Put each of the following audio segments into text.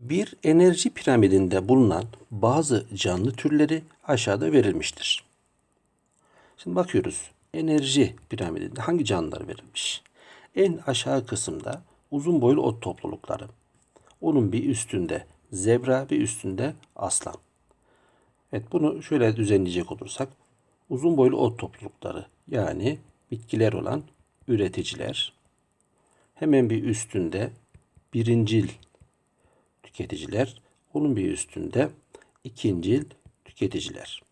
Bir enerji piramidinde bulunan bazı canlı türleri aşağıda verilmiştir. Şimdi bakıyoruz. Enerji piramidinde hangi canlılar verilmiş? En aşağı kısımda uzun boylu ot toplulukları. Onun bir üstünde zebra, bir üstünde aslan. Evet bunu şöyle düzenleyecek olursak uzun boylu ot toplulukları yani bitkiler olan üreticiler. Hemen bir üstünde birincil tüketiciler, onun bir üstünde ikincil tüketiciler.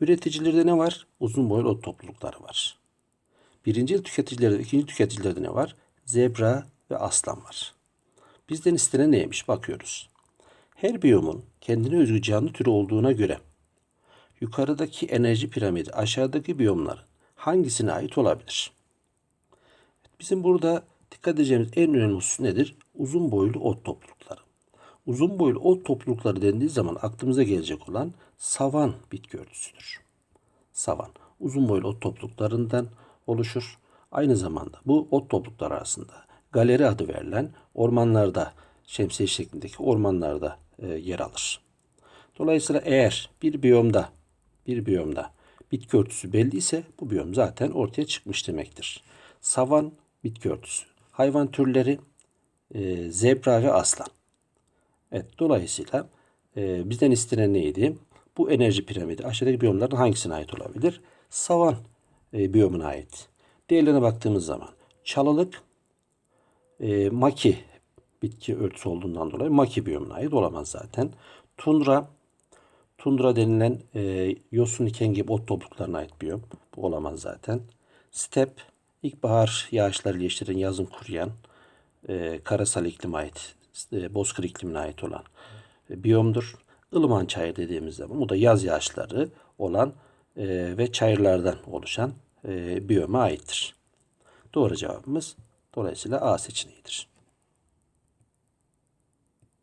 Üreticilerde ne var? Uzun boylu ot toplulukları var. Birinci tüketicilerde, ikinci tüketicilerde ne var? Zebra ve aslan var. Bizden istenen neymiş? Bakıyoruz. Her biyomun kendine özgü canlı türü olduğuna göre yukarıdaki enerji piramidi aşağıdaki biyomların hangisine ait olabilir? Bizim burada dikkat edeceğimiz en önemli husus nedir? Uzun boylu ot toplulukları. Uzun boylu ot toplulukları dendiği zaman aklımıza gelecek olan savan bitki örtüsüdür. Savan uzun boylu ot topluluklarından oluşur. Aynı zamanda bu ot toplulukları arasında galeri adı verilen ormanlarda şemsiye şeklindeki ormanlarda e, yer alır. Dolayısıyla eğer bir biyomda bir biyomda bitki örtüsü belli ise bu biyom zaten ortaya çıkmış demektir. Savan bitki örtüsü. Hayvan türleri e, zebra ve aslan. Evet dolayısıyla e, bizden istenen neydi? Bu enerji piramidi aşağıdaki biyomların hangisine ait olabilir? Savan e, biyomuna ait. Diğerlerine baktığımız zaman çalılık e, maki bitki örtüsü olduğundan dolayı maki biyomuna ait olamaz zaten. Tundra tundra denilen e, yosun iken gibi ot topluluklarına ait biyom. Bu olamaz zaten. Step ilkbahar yağışlarıyla geçiren yazın kuruyan e, karasal iklime ait bozkır iklimine ait olan e, biyomdur. Ilıman çayır dediğimiz zaman bu da yaz yağışları olan e, ve çayırlardan oluşan e, biyoma aittir. Doğru cevabımız dolayısıyla A seçeneğidir.